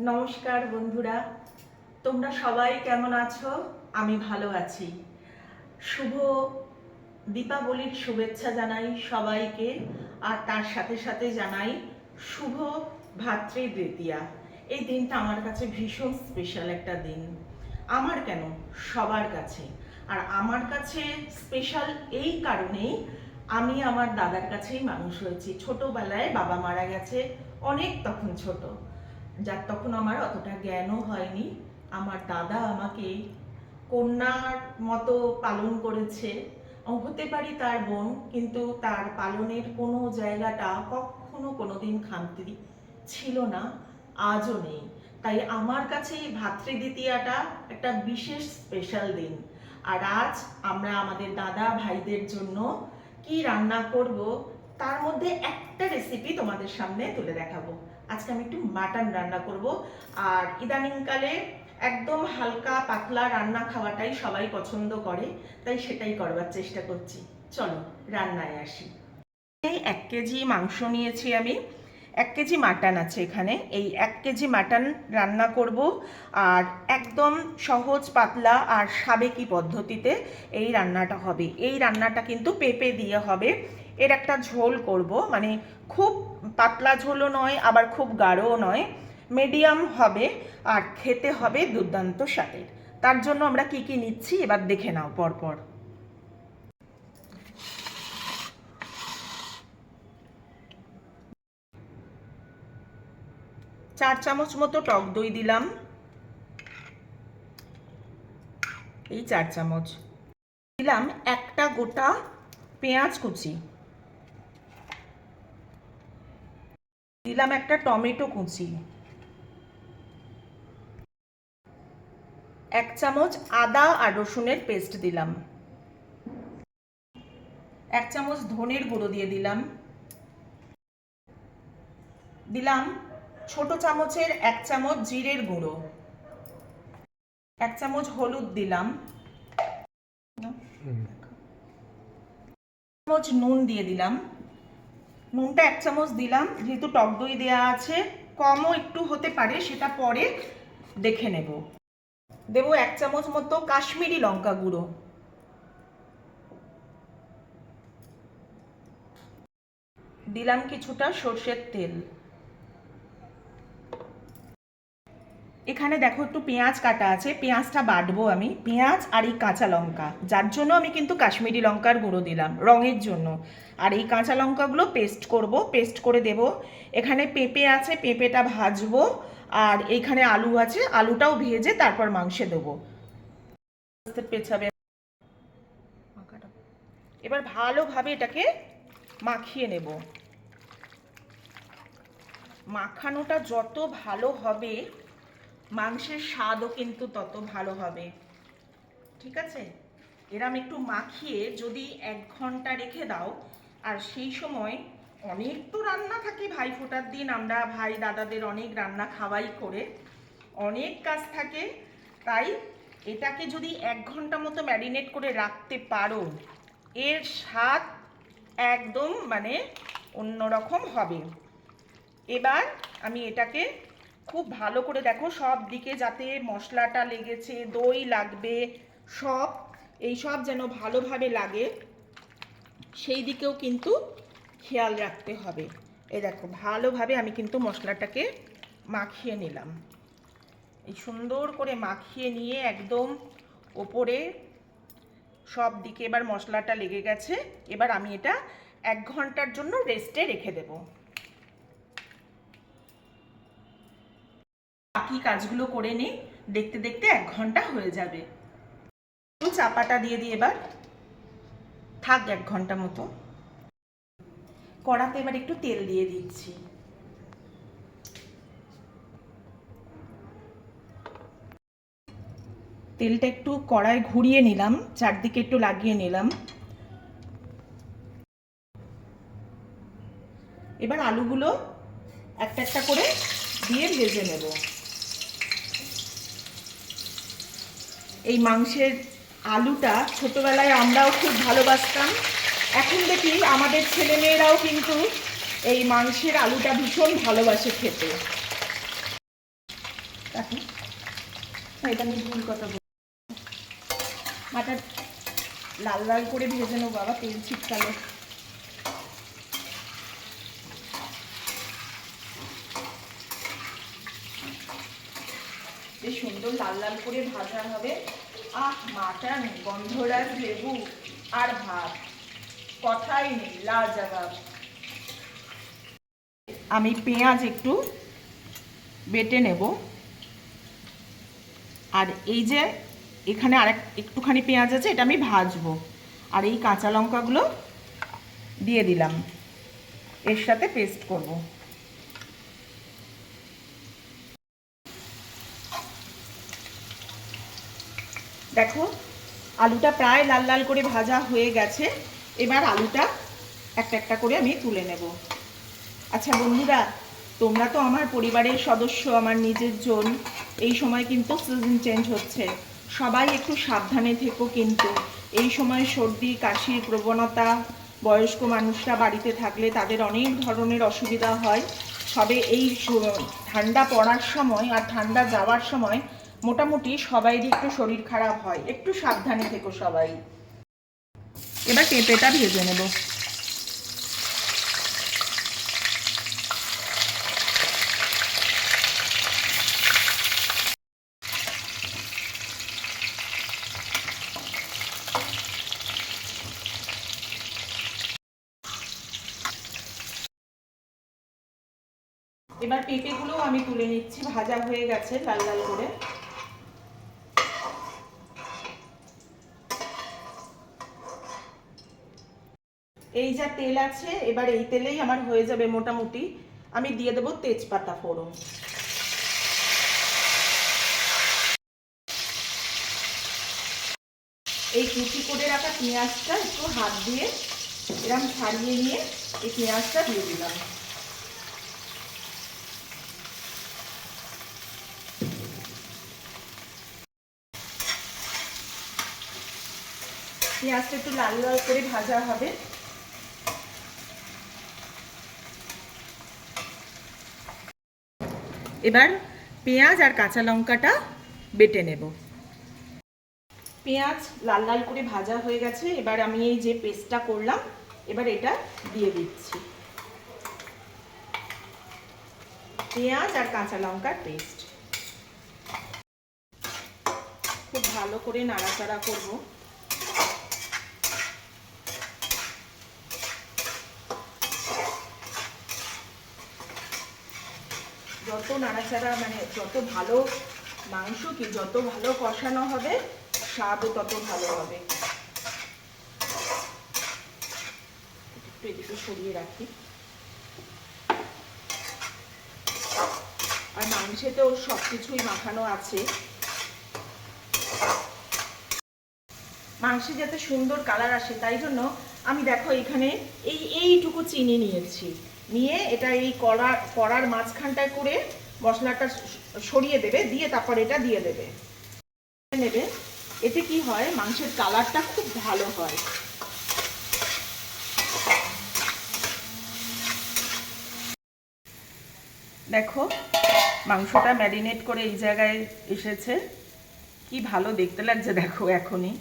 নমস্কার বন্ধুরা, তোমরা সবাই কেমন আছো? আমি ভালো আছি। শুভ দীপাবলির শুভেচ্ছা জানাই সবাইকে, আর তার সাথে সাথে জানাই শুভ ভাতৃদ্বিতীয়া এই দিনটা আমার কাছে ভীষণ স্পেশাল একটা দিন। আমার কেন? সবার কাছে। আর আমার কাছে স্পেশাল এই কারণেই আমি আমার দাদার কাছেই মানুষ হয়েছি। ছোটবেলায় বাবা মারা গেছে, অনেক তখন ছোট। যার তখন আমার অতটা জ্ঞানও হয়নি। আমার দাদা আমাকে কন্যার মতো পালন করেছে। হতে পারি তার বোন, কিন্তু তার পালনের কোনো জায়গাটা কখনো কোনোদিন খামতি ছিল না, আজও নেই। তাই আমার কাছে এই ভাতৃদ্বিতীয়াটা একটা বিশেষ স্পেশাল দিন। আর আজ আমরা আমাদের দাদা ভাইদের জন্য কি রান্না করব, তার মধ্যে একটা রেসিপি তোমাদের সামনে তুলে দেখাবো। আজকে আমি একটু মাটন রান্না করব। আর ইদানিংকালে একদম হালকা পাতলা রান্না খাওয়াটাই সবাই পছন্দ করে, তাই সেটাই করবার চেষ্টা করছি। চলো, রান্নায় আসি। এই এক কেজি মাংস নিয়েছি আমি। এক কেজি মাটন আছে এখানে। এই এক কেজি মাটন রান্না করব। আর একদম সহজ, পাতলা আর সাবেকি পদ্ধতিতে এই রান্নাটা হবে। এই রান্নাটা কিন্তু পেঁপে দিয়ে হবে। এর একটা ঝোল করব। মানে খুব পাতলা ঝোলও নয়, আবার খুব গাঢ়ও নয়। মিডিয়াম হবে আর খেতে হবে দুর্দান্ত স্বাদের। তার জন্য আমরা কি কি নিচ্ছি এবার দেখে নাও পরপর। চার চামচ মতো টক দই দিলাম। এই চার চামচ। দিলাম একটা গোটা পেঁয়াজ কুচি। দিলাম একটা টমেটো কুচি। এক চামচ আদা আর রসুনের পেস্ট দিলাম। এক চামচ ধনের গুঁড়ো দিয়ে দিলাম। দিলাম ছোট চামচের এক চামচ জিরের গুঁড়ো। এক চামচ হলুদ দিলাম। চামচ নুন দিয়ে দিলাম। নুনটা এক চামচ দিলাম, যেহেতু টক দই দেওয়া আছে, কমও একটু হতে পারে, সেটা পরে দেখে নেব। দেব এক চামচ মতো কাশ্মীরি লঙ্কা গুঁড়ো। দিলাম কিছুটা সর্ষের তেল। এখানে দেখো একটু পেঁয়াজ কাটা আছে, পেঁয়াজটা বাটবো আমি। পেঁয়াজ আর এই কাঁচা লঙ্কা, যার জন্য আমি কিন্তু কাশ্মীরি লঙ্কার গুঁড়ো দিলাম, রঙের জন্য। আর এই কাঁচা লঙ্কাগুলো পেস্ট করব, পেস্ট করে দেব। এখানে পেঁপে আছে, পেঁপেটা ভাজবো। আর এইখানে আলু আছে, আলুটাও ভেজে তারপর মাংসে দেবো। পেছাবে এবার ভালোভাবে এটাকে মাখিয়ে নেব। মাখানোটা যত ভালো হবে মাংসের স্বাদও কিন্তু তত ভালো হবে। ঠিক আছে? এরম একটু মাখিয়ে যদি এক ঘণ্টা রেখে দাও, আর সেই সময় অনেক তো রান্না থাকে ভাই, ফোটার দিন আমরা ভাই দাদাদের অনেক রান্না খাওয়াই করে, অনেক কাজ থাকে। তাই এটাকে যদি এক ঘণ্টা মতো ম্যারিনেট করে রাখতে পারো, এর স্বাদ একদম মানে অন্যরকম হবে। এবার আমি এটাকে খুব ভালো করে দেখো সব দিকে যাতে মশলাটা লেগেছে, দই লাগবে, সব, এই সব যেন ভালোভাবে লাগে, সেই দিকেও কিন্তু খেয়াল রাখতে হবে। এ দেখো, ভালোভাবে আমি কিন্তু মশলাটাকে মাখিয়ে নিলাম। এই সুন্দর করে মাখিয়ে নিয়ে একদম ওপরে সব দিকে এবার মশলাটা লেগে গেছে, এবার আমি এটা এক ঘণ্টার জন্য রেস্টে রেখে দেবো। বাকি কাজগুলো করে নিই দেখতে দেখতে এক ঘণ্টা হয়ে যাবে। চাপাটা দিয়ে দিই এবার। থাক এক ঘণ্টা মতো। কড়াতে এবার একটু তেল দিয়ে দিচ্ছি। তেলটা একটু কড়ায় ঘুরিয়ে নিলাম, চারদিকে একটু লাগিয়ে নিলাম। এবার আলুগুলো একটা একটা করে দিয়ে ভেজে নেব। এই মাংসের আলুটা ছোটোবেলায় আমরাও খুব ভালোবাসতাম। এখন দেখি আমাদের ছেলেমেয়েরাও কিন্তু এই মাংসের আলুটা ভীষণ ভালোবাসে খেতে। এটা কথা লাল লাল করে ভেজে নেব, বাবা তেল ছিটকালো। বেশ সুন্দর লাল লাল করে ভাজা হবে। আহ, মাটন, গন্ধরাজ লেবু আর ভাত। কথাই নেই, লাজবাব। আমি পেঁয়াজ একটু বেটে নেব। আর এই যে এখানে আরেক, একটুখানি পেঁয়াজ আছে, এটা আমি ভাজবো। আর এই কাঁচা লঙ্কাগুলো দিয়ে দিলাম। এর সাথে পেস্ট করব। দেখো, আলুটা প্রায় লাল লাল করে ভাজা হয়ে গেছে। এবার আলুটা একটা একটা করে আমি তুলে নেব। আচ্ছা বন্ধুরা, তোমরা তো আমার পরিবারের সদস্য, আমার নিজের জন, এই সময় কিন্তু সিজন চেঞ্জ হচ্ছে। সবাই একটু সাবধানে থেকো কিন্তু। এই সময় সর্দি, কাশির প্রবণতা, বয়স্ক মানুষরা বাড়িতে থাকলে তাদের অনেক ধরনের অসুবিধা হয়। তবে এই ঠান্ডা পড়ার সময় আর ঠান্ডা যাওয়ার সময় মোটামুটি সবাইরই একটু শরীর খারাপ হয়, একটু সাবধানে থেকো সবাই। এবার পেঁপেটা ভেজে নেব। এবার পেঁপেগুলো আমি তুলে নিচ্ছি, ভাজা হয়ে গেছে লাল লাল করে। এই যা তেল আছে, এবার এই তেলেই আমার হয়ে যাবে মোটামুটি। আমি দিয়ে দেবো তেজপাতা ফোড়ন। এই কুচি করে রাখা পেঁয়াজটা একটু হাত দিয়ে এরম ছাড়িয়ে নিয়ে এই পেঁয়াজটা দিয়ে দিলাম। পেঁয়াজটা একটু লাল লাল করে ভাজা হবে। এবার পেঁয়াজ আর কাঁচা লঙ্কাটা বেটে নেব। পেঁয়াজ লাল লাল করে ভাজা হয়ে গেছে, এবার আমি এই যে পেস্টটা করলাম, এবার এটা দিয়ে দিচ্ছি। পেঁয়াজ আর কাঁচা লঙ্কার পেস্ট। খুব ভালো করে নাড়াচাড়া করব। যত নাড়াচাড়া মানে যত ভালো মাংস কি, যত ভালো কষানো হবে স্বাদও তত ভালো হবে। একটু এদিকে সরিয়ে রাখি। আর মাংসে তো সব কিছুই মাখানো আছে। মাংসে যাতে সুন্দর কালার আসে, তাই জন্য আমি দেখো এখানে এই, এইটুকু চিনি নিয়েছি। নিয়ে এটা এই কড়ার কড়ার মাঝখানটায় করে মশলাটা সরিয়ে দেবে, দিয়ে তারপর এটা দিয়ে দেবে। নেবে। এতে কি হয়, মাংসের কালারটা খুব ভালো হয়। দেখো, মাংসটা ম্যারিনেট করে এই জায়গায় এসেছে। কি ভালো দেখতে লাগছে, দেখো এখনই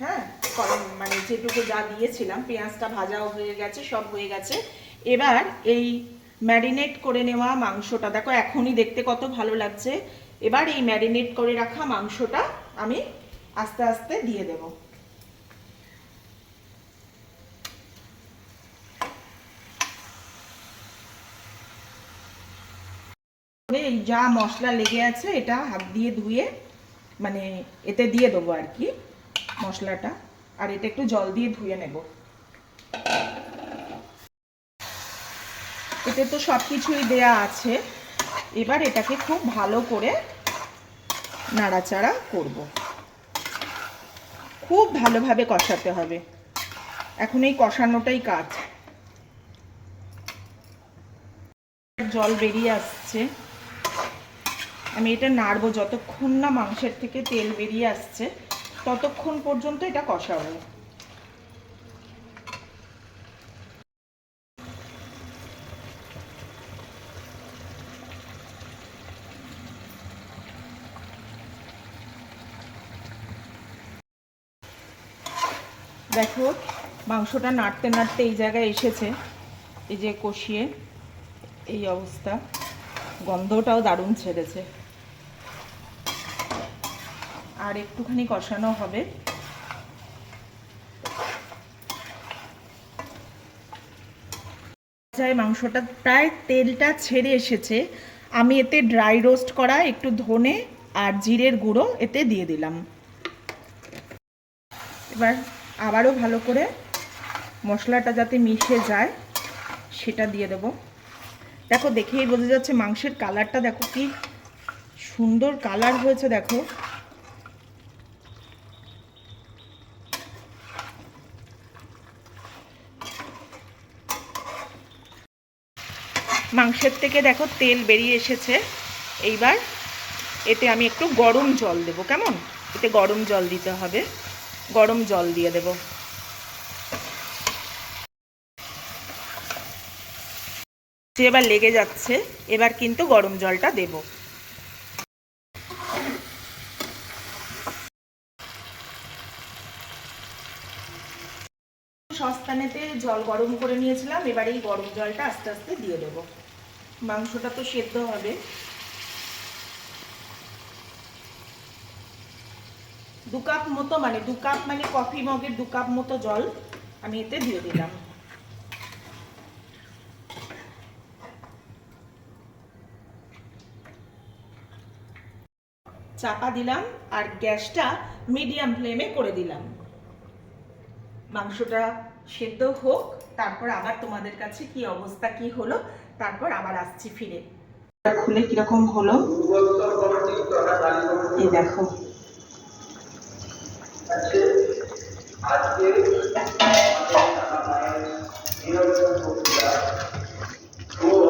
হ্যাঁ কড়াই মানে যেটুকু যা দিয়েছিলাম, পেঁয়াজটা ভাজাও হয়ে গেছে, সব হয়ে গেছে। এবার এই ম্যারিনেট করে নেওয়া মাংসটা, দেখো এখনই দেখতে কত ভালো লাগছে। এবার এই ম্যারিনেট করে রাখা মাংসটা আমি আস্তে আস্তে দিয়ে দেব। এই যা মশলা লেগে আছে, এটা হাত দিয়ে ধুয়ে মানে এতে দিয়ে দেবো আর কি মশলাটা। আর এটা একটু জল দিয়ে ধুয়ে নেব। এতে তো সব কিছুই দেয়া আছে। এবার এটাকে খুব ভালো করে নাড়াচাড়া করব। খুব ভালোভাবে কষাতে হবে। এখন এই কষানোটাই কাজ। জল বেরিয়ে আসছে। আমি এটা নাড়বো যতক্ষণ না মাংসের থেকে তেল বেরিয়ে আসছে। ততক্ষণ পর্যন্ত এটা কষাবো দেখো, মাংসটা নাড়তে নাড়তে এই জায়গায় এসেছে। এই যে কষিয়ে এই অবস্থা। গন্ধটাও দারুণ ছেড়েছে। আর একটুখানি কষানো হবে। যায় মাংসটা, প্রায় তেলটা ছেড়ে এসেছে। আমি এতে ড্রাই রোস্ট করা, একটু ধনে আর জিরের গুঁড়ো এতে দিয়ে দিলাম। এবার আবারও ভালো করে মশলাটা যাতে মিশে যায়, সেটা দিয়ে দেব। দেখো, দেখেই বোঝা যাচ্ছে মাংসের কালারটা দেখো কি সুন্দর কালার হয়েছে, দেখো। মাংসের থেকে দেখো তেল বেরিয়ে এসেছে। এইবার এতে আমি একটু গরম জল দেব, কেমন? এতে গরম জল দিতে হবে। গরম জল দিয়ে দেব। এবার লেগে যাচ্ছে, এবার কিন্তু গরম জলটা দেব। সস্তানেতে জল গরম করে নিয়েছিলাম এবার এই গরম জলটা আস্তে আস্তে দিয়ে দেব। মাংসটা তো সেদ্ধ হবে। দু কাপ মতো মানে দু কাপ মানে কফি মগের দু কাপ মতো জল আমি এতে দিয়ে দিলাম। চাপা দিলাম আর গ্যাসটা মিডিয়াম ফ্লেমে করে দিলাম। মাংসটা সেদ্ধ হোক, তারপর আবার তোমাদের কাছে কি অবস্থা, কি হলো তারপর আবার আসছি ফিরে। খুলে কীরকম হলো? এই দেখো।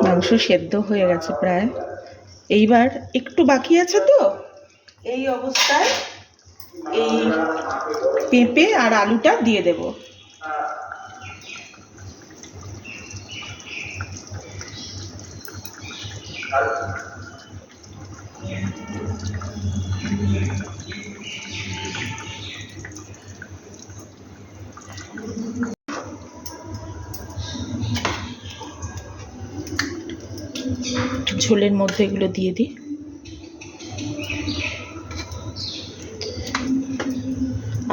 মাংস সেদ্ধ হয়ে গেছে প্রায়। এইবার একটু বাকি আছে তো? এই অবস্থায় এই পেঁপে আর আলুটা দিয়ে দেব। ঝোলের মধ্যে এগুলো দিয়ে দিই।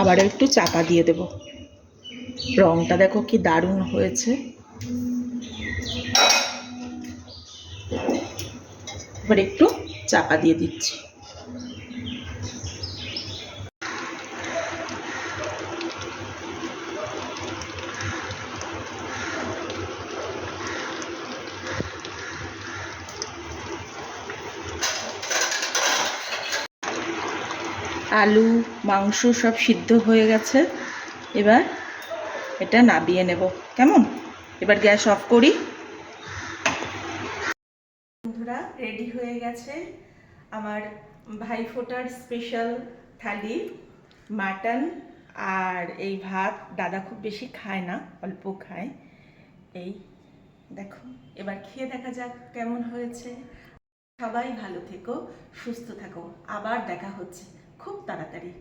আবার একটু চাপা দিয়ে দেব। রংটা দেখো কি দারুণ হয়েছে। এবার একটু চাপা দিয়ে দিচ্ছি। আলু, মাংস সব সিদ্ধ হয়ে গেছে। এবার এটা নাবিয়ে নেব। কেমন? এবার গ্যাস অফ করি বন্ধুরা রেডি হয়ে গেছে। আমার ভাইফোঁটার স্পেশাল থালি মাটন আর এই ভাত দাদা খুব বেশি খায় না, অল্প খায়। এই দেখো, এবার খেয়ে দেখা যাক কেমন হয়েছে। সবাই ভালো থেকো, সুস্থ থাকো। আবার দেখা হচ্ছে খুব তাড়াতাড়ি।